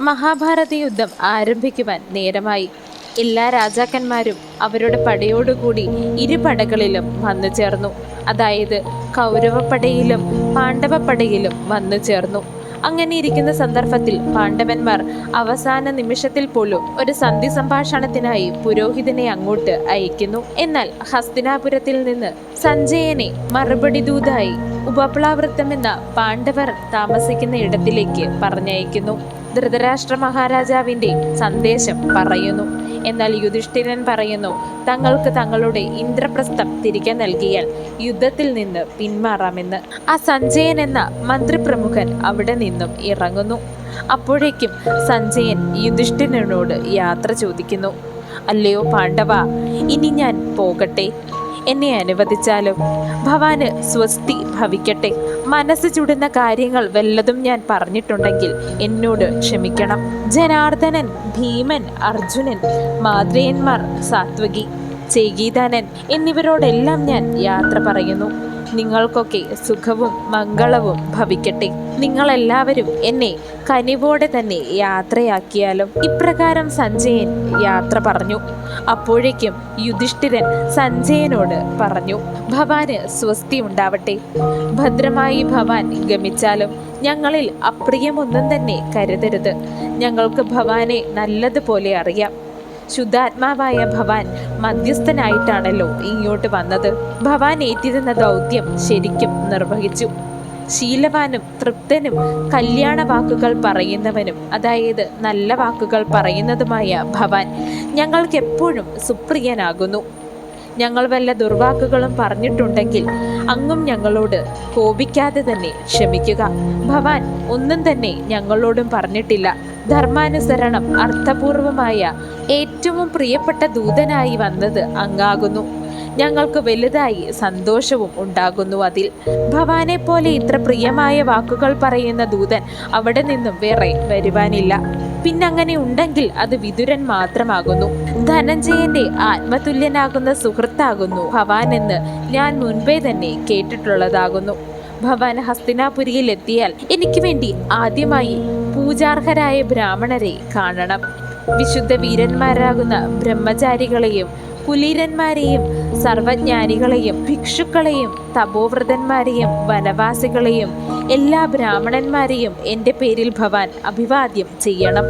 മഹാഭാരത യുദ്ധം ആരംഭിക്കുവാൻ നേരമായി. എല്ലാ രാജാക്കന്മാരും അവരുടെ പടയോടുകൂടി ഇരു പടകളിലും വന്നു ചേർന്നു. അതായത് കൗരവപ്പടയിലും പാണ്ഡവപ്പടയിലും വന്നു ചേർന്നു. അങ്ങനെ ഇരിക്കുന്ന സന്ദർഭത്തിൽ പാണ്ഡവന്മാർ അവസാന നിമിഷത്തിൽ പോലും ഒരു സന്ധി സംഭാഷണത്തിനായി പുരോഹിതനെ അങ്ങോട്ട് അയക്കുന്നു. എന്നാൽ ഹസ്തിനാപുരത്തിൽ നിന്ന് സഞ്ജയനെ മറുപടി ദൂതായി ഉപപ്ലാവൃത്തം എന്ന പാണ്ഡവർ താമസിക്കുന്ന ഇടത്തിലേക്ക് പറഞ്ഞയക്കുന്നു. ധൃതരാഷ്ട്ര മഹാരാജാവിന്റെ സന്ദേശം പറയുന്നു. എന്നാൽ യുധിഷ്ഠിരൻ പറയുന്നു തങ്ങൾക്ക് തങ്ങളുടെ ഇന്ദ്രപ്രസ്ഥം തിരികെ നൽകിയാൽ യുദ്ധത്തിൽ നിന്ന് പിന്മാറാമെന്ന്. ആ സഞ്ജയൻ എന്ന മന്ത്രിപ്രമുഖൻ അവിടെ നിന്നും ഇറങ്ങുന്നു. അപ്പോഴേക്കും സഞ്ജയൻ യുധിഷ്ഠിരനോട് യാത്ര ചോദിക്കുന്നു. അല്ലയോ പാണ്ഡവ ഇനി ഞാൻ പോകട്ടെ? എന്നെ അനുവദിച്ചാലും ഭവാന് സ്വസ്തി ഭവിക്കട്ടെ. മനസ്സ് ചുടുന്ന കാര്യങ്ങൾ വല്ലതും ഞാൻ പറഞ്ഞിട്ടുണ്ടെങ്കിൽ എന്നോട് ക്ഷമിക്കണം. ജനാർദ്ദനൻ ഭീമൻ അർജുനൻ മാതൃയന്മാർ സാത്വകി ചേകീതാനൻ എന്നിവരോടെല്ലാം ഞാൻ യാത്ര പറയുന്നു. നിങ്ങൾക്കൊക്കെ സുഖവും മംഗളവും ഭവിക്കട്ടെ. നിങ്ങളെല്ലാവരും എന്നെ കനിവോടെ തന്നെ യാത്രയാക്കിയാലും ഇപ്രകാരം സഞ്ജയൻ യാത്ര പറഞ്ഞു. അപ്പോഴേക്കും യുധിഷ്ഠിരൻ സഞ്ജയനോട് പറഞ്ഞു ഭവാന് സ്വസ്തി ഉണ്ടാവട്ടെ. ഭദ്രമായി ഭവാൻ ഗമിച്ചാലും ഞങ്ങളിൽ അപ്രിയമൊന്നും തന്നെ കരുതരുത്. ഞങ്ങൾക്ക് ഭവാനെ നല്ലതുപോലെ അറിയാം. ശുദ്ധാത്മാവായ ഭവാൻ മധ്യസ്ഥനായിട്ടാണല്ലോ ഇങ്ങോട്ട് വന്നത്. ഭവാൻ ഏറ്റിരുന്ന ദൗത്യം ശരിക്കും നിർവഹിച്ചു. ശീലവാനും തൃപ്തനും കല്യാണ വാക്കുകൾ പറയുന്നവനും അതായത് നല്ല വാക്കുകൾ പറയുന്നതുമായ ഭവാൻ ഞങ്ങൾക്കെപ്പോഴും സുപ്രിയനാകുന്നു. ഞങ്ങൾ വല്ല ദുർവാക്കുകളും പറഞ്ഞിട്ടുണ്ടെങ്കിൽ അങ്ങും ഞങ്ങളോട് കോപിക്കാതെ തന്നെ ക്ഷമിക്കുക. ഭവാൻ ഒന്നും തന്നെ ഞങ്ങളോടും പറഞ്ഞിട്ടില്ല. ധർമാനുസരണം അർത്ഥപൂർവമായ ഏറ്റവും പ്രിയപ്പെട്ട ദൂതനായി വന്നത് അങ്ങാകുന്നു. ഞങ്ങൾക്ക് വലുതായി സന്തോഷവും ഉണ്ടാകുന്നു അതിൽ. ഭവാനെ പോലെ ഇത്ര പ്രിയമായ വാക്കുകൾ പറയുന്ന ദൂതൻ അവിടെ നിന്നും വേറെ വരുവാനില്ല. പിന്നങ്ങനെ ഉണ്ടെങ്കിൽ അത് വിതുരൻ മാത്രമാകുന്നു. ധനഞ്ജയന്റെ ആത്മതുല്യനാകുന്ന സുഹൃത്താകുന്നു ഭവാൻ എന്ന് ഞാൻ മുൻപേ തന്നെ കേട്ടിട്ടുള്ളതാകുന്നു. ഭവാൻ ഹസ്തിനാപുരിയിൽ എത്തിയാൽ എനിക്ക് വേണ്ടി ആദ്യമായി പൂജാർഹരായ ബ്രാഹ്മണരെ കാണണം. വിശുദ്ധ വീരന്മാരാകുന്ന ബ്രഹ്മചാരികളെയും കുലീരന്മാരെയും സർവജ്ഞാനികളെയും ഭിക്ഷുക്കളെയും തപോവ്രതന്മാരെയും വനവാസികളെയും എല്ലാ ബ്രാഹ്മണന്മാരെയും എന്റെ പേരിൽ ഭവാൻ അഭിവാദ്യം ചെയ്യണം.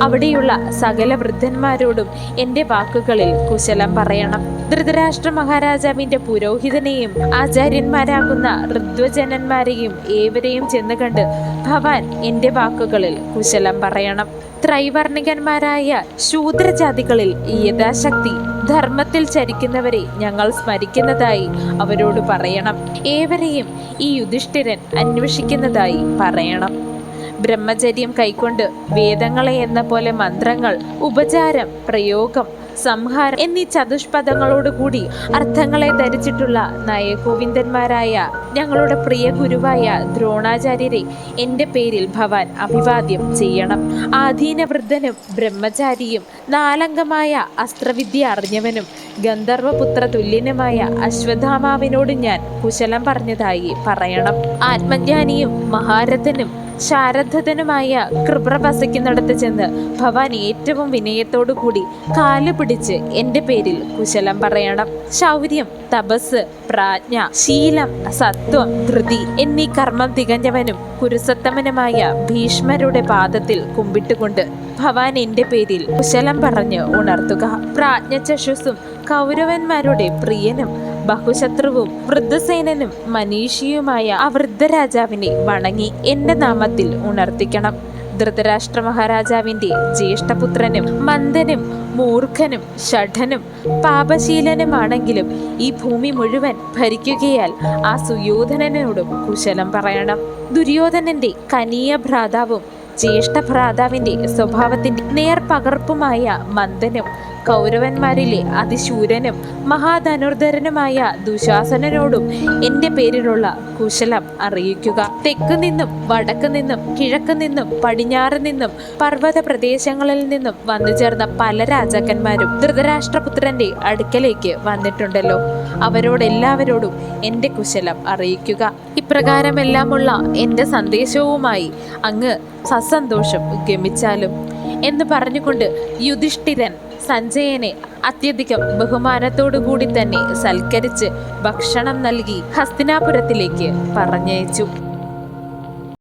അവിടെയുള്ള സകല വൃദ്ധന്മാരോടും എന്റെ വാക്കുകളിൽ കുശലം പറയണം. ധൃതരാഷ്ട്ര മഹാരാജാവിന്റെ പുരോഹിതനെയും ആചാര്യന്മാരാകുന്ന ഋദ്വജനന്മാരെയും ഏവരെയും ചെന്ന് കണ്ട് ഭവാൻ എന്റെ വാക്കുകളിൽ കുശലം പറയണം. ത്രൈവർണികന്മാരായ ശൂദ്രജാതികളിൽ യഥാശക്തി ധർമ്മത്തിൽ ചരിക്കുന്നവരെ ഞങ്ങൾ സ്മരിക്കുന്നതായി അവരോട് പറയണം. ഏവരെയും ഈ യുധിഷ്ഠിരൻ അന്വേഷിക്കുന്നതായി പറയണം. ബ്രഹ്മചര്യം കൈക്കൊണ്ട് വേദങ്ങളെ എന്ന പോലെ മന്ത്രങ്ങൾ ഉപചാരം പ്രയോഗം സംഹാരം എന്നീ ചതുഷ്പദങ്ങളോടുകൂടി അർത്ഥങ്ങളെ ധരിച്ചിട്ടുള്ള നയഗോവിന്ദന്മാരായ ഞങ്ങളുടെ പ്രിയ ഗുരുവായ ദ്രോണാചാര്യരെ എന്റെ പേരിൽ ഭവാൻ അഭിവാദ്യം ചെയ്യണം. ആധീനവൃദ്ധനും ബ്രഹ്മചാരിയും നാലംഗമായ അസ്ത്രവിദ്യ അറിഞ്ഞവനും ഗന്ധർവപുത്ര തുല്യനുമായ അശ്വത്ഥാമാവിനോട് ഞാൻ കുശലം പറഞ്ഞതായി പറയണം. ആത്മജ്ഞാനിയും മഹാരഥനും ശാരദനുമായ കൃപ്ര വസിക്കുന്നിടത്ത് ചെന്ന് ഭവാൻ ഏറ്റവും വിനയത്തോടു കൂടി കാൽ പിടിച്ച് എന്റെ പേരിൽ കുശലം പറയണം. ശൗര്യം തപസ് പ്രാജ്ഞ ശീലം സത്വം ധൃതി എന്നീ കർമ്മം തികഞ്ഞവനും കുരുസത്തമനുമായ ഭീഷ്മരുടെ പാദത്തിൽ കുമ്പിട്ടുകൊണ്ട് ഭവാൻ എന്റെ പേരിൽ കുശലം പറഞ്ഞ് ഉണർത്തുക. പ്രാജ്ഞ ചശുസും കൗരവന്മാരുടെ പ്രിയനും ബഹുശത്രുവും വൃദ്ധസേനനും മനീഷിയുമായ ആ വൃദ്ധരാജാവിനെ വണങ്ങി എന്റെ നാമത്തിൽ ഉണർത്തിക്കണം. ധൃതരാഷ്ട്ര മഹാരാജാവിന്റെ ജ്യേഷ്ഠപുത്രനും മന്ദനും മൂർഖനും ഷഠനും പാപശീലനുമാണെങ്കിലും ഈ ഭൂമി മുഴുവൻ ഭരിക്കുകയാൽ ആ സുയോധനനോടും കുശലം പറയണം. ദുര്യോധനന്റെ കനീയ ഭ്രാതാവും ജ്യേഷ്ഠ ഭ്രാതാവിന്റെ സ്വഭാവത്തിന്റെ നേർപകർപ്പുമായ മന്ദനും കൗരവന്മാരിലെ അതിശൂരനും മഹാധനുർധരനുമായ ദുശാസനനോടും എന്റെ പേരിലുള്ള കുശലം അറിയിക്കുക. തെക്ക് നിന്നും വടക്ക് നിന്നും കിഴക്ക് നിന്നും പടിഞ്ഞാറ് നിന്നും പർവത പ്രദേശങ്ങളിൽ നിന്നും വന്നു ചേർന്ന പല രാജാക്കന്മാരും ധൃതരാഷ്ട്രപുത്രന്റെ അടുക്കലേക്ക് വന്നിട്ടുണ്ടല്ലോ. അവരോടെല്ലാവരോടും എന്റെ കുശലം അറിയിക്കുക. ഇപ്രകാരമെല്ലാമുള്ള എന്റെ സന്ദേശവുമായി അങ്ങ് സസന്തോഷം ഗമിച്ചാലും എന്ന് പറഞ്ഞുകൊണ്ട് യുധിഷ്ഠിരൻ സഞ്ജയനെ അത്യധികം ബഹുമാനത്തോടു കൂടി തന്നെ സൽക്കരിച്ച് ഭക്ഷണം നൽകി ഹസ്തിനാപുരത്തിലേക്ക് പറഞ്ഞയച്ചു.